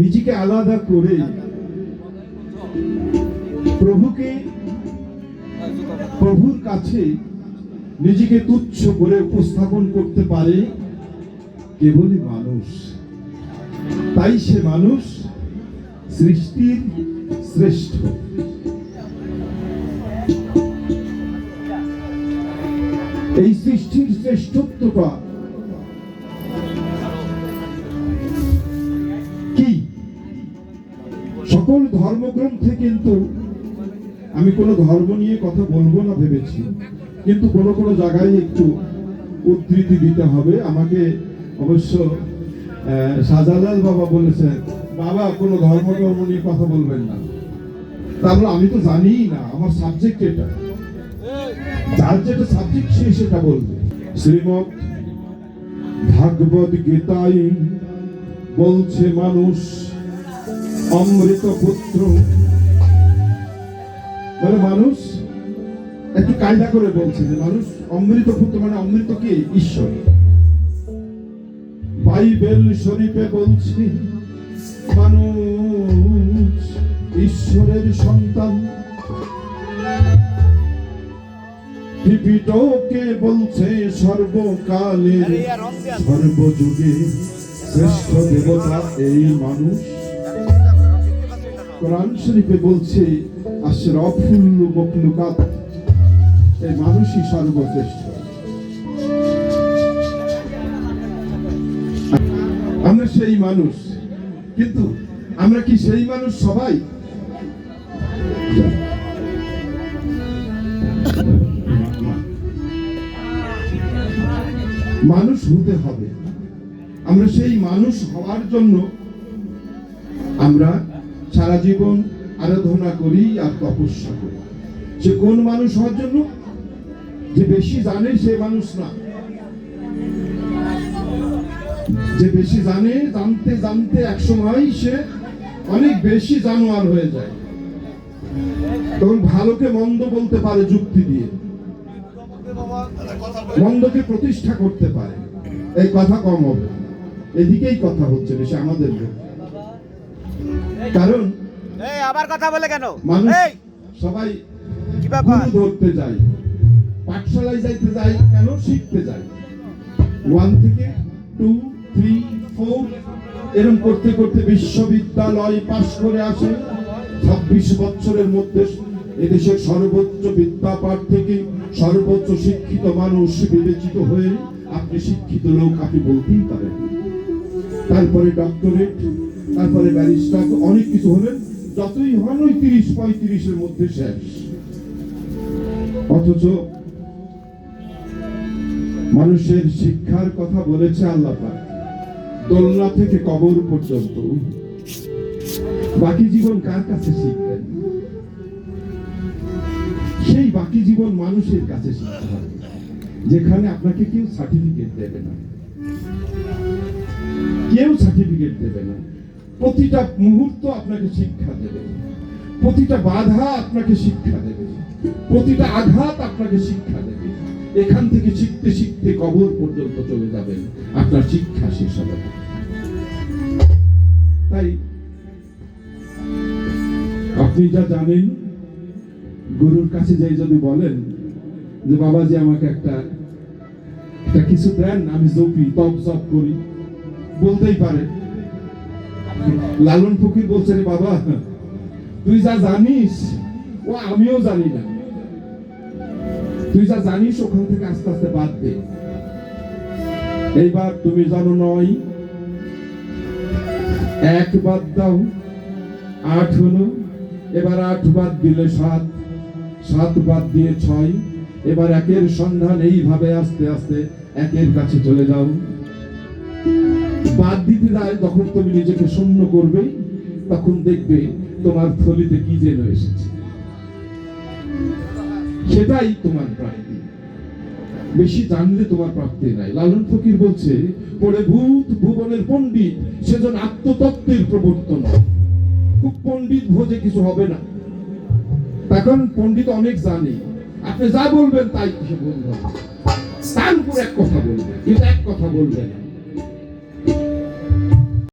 নিজেকে আলাদা করে প্রভুকে প্রভুর কাছে নিজেকে তুচ্ছ করে উপস্থাপন করতে পারে কেবলই মানুষ। তাই সে মানুষ সৃষ্টির শ্রেষ্ঠ। এই সৃষ্টির শ্রেষ্ঠত্বটা সকল ধর্মগ্রন্থে কিন্তু আমি কোনো ধর্ম নিয়ে কথা বলব না ভেবেছি। কিন্তু কোনো কোনো জায়গায় একটু উদ্ধৃতি দিতে হবে। আমাকে অবশ্য শাহজালাল বাবা বলেছেন, বাবা, কোনো ধর্ম ধর্ম নিয়ে কথা বলবেন না। তাহলে আমি তো জানিই না, আমার সাবজেক্ট এটা। যার যেটা সাবজেক্ট সে সেটা বলবে। শ্রীমৎ ভাগবত গীতায় বলছে মানুষ অমৃত পুত্র। মানে মানুষ একটু কায়দা করে বলছে যে মানুষ অমৃত পুত্র মানে অমৃত কি? ঈশ্বর। বাইবেল শরীফে বলছে মানুষ ঈশ্বরের সন্তান। ত্রিপিটকে বলছে সর্বকালের সর্বযুগে শ্রেষ্ঠ দেবতা এই মানুষ। কোরআন শরীফে বলছে আশরাফুল মখলুকাত। এই মানুষই সর্বশ্রেষ্ঠ। আমরা সেই মানুষ। কিন্তু আমরা কি সেই মানুষ সবাই? মানুষ হতে হবে। আমরা সেই মানুষ হওয়ার জন্য আমরা সারা জীবন আরাধনা করি আর তপস্যা করি। সে কোন মানুষ হওয়ার জন্য? যে বেশি জানে সে মানুষ না। যে বেশি জানে, জানতে জানতে একসময় সে অনেক বেশি জানোয়ার হয়ে যায়। তখন ভালোকে মন্দ বলতে পারে যুক্তি দিয়ে। মন্দকে প্রতিষ্ঠা করতে পারে। এই কথা কম হবে। এদিকেই কথা হচ্ছে বেশি আমাদের। কারণ এই আবার কথা বলে কেন? এই! সবাই কি ব্যাপার? ধরতে যায়। পাঠশালায় যাইতে যায় কেন শিখতে যায়? ওয়ান থেকে টু থ্রি ফোর এরকম করতে করতে বিশ্ববিদ্যালয় পাশ করে আসে। ছাব্বিশ বছরের মধ্যে এদেশের সর্বোচ্চ বিদ্যাপাঠ থেকে সর্বোচ্চ শিক্ষিত মানুষ বিবেচিত হয়ে আপনি শিক্ষিত লোক আপনি বলতেই পারেন। তারপরে ডক্টরেট তারপরে ব্যারিস্টার অনেক কিছু হলেন যতই হন ওই তিরিশ পঁয়ত্রিশের মধ্যে শেষ। অথচ মানুষের শিক্ষার কথা বলেছে আল্লাহ দোলনা থেকে কবর পর্যন্ত। বাকি জীবন কার কাছে শিখবেন? সেই বাকি জীবন মানুষের কাছে শিখতে হবে, যেখানে আপনাকে কেউ সার্টিফিকেট দেবে না। কেউ সার্টিফিকেট দেবে না। প্রতিটা মুহূর্ত আপনাকে শিক্ষা দেবে। প্রতিটা বাধা আপনাকে শিক্ষা দেবে। প্রতিটা আঘাত আপনাকে শিক্ষা দেবে। এখান থেকে শিখতে শিখতে কবর পর্যন্ত চলে যাবেন। আপনার শিক্ষা শেষ হবে। তাই আপনি যা জানেন, গুরুর কাছে যাই যদি বলেন যে, বাবাজি, আমাকে একটা একটা কিছু দেন, আমি জপি তপ জপ করি। বলতেই পারে। লালন ফকির বলছে রে বাবা, তুই যা জানিস, ও আমিও জানি না। তুই যা জানিস, ওখান থেকে আস্তে আস্তে বাদ দে। এইবার তুমি জানো নয়, এক বাদ দাও, আট হলো, এবার আট বাদ দিলে সাত সাত বাদ দিয়ে ছয়, এবার একের সন্ধান এইভাবে আস্তে আস্তে একের কাছে চলে যাও। বাদ দিতে যায় যখন তুমি নিজেকে শূন্য করবে, তখন দেখবে তোমার থলিতে কি যেন এসেছে। সেটাই তোমার প্রাপ্তি। বেশি জানলে তোমার প্রাপ্তি নাই। লালন ফকির বলছে পড়ে ভূত ভুবনের পণ্ডিত সেজন আত্মতত্ত্বের প্রবর্তন খুব পণ্ডিত ভোজে কিছু হবে না। তখন পণ্ডিত অনেক জানে। আপনি যা বলবেন তাই সে বলবেন তার উপর এক কথা বলবে। কিন্তু এক কথা বলবে না।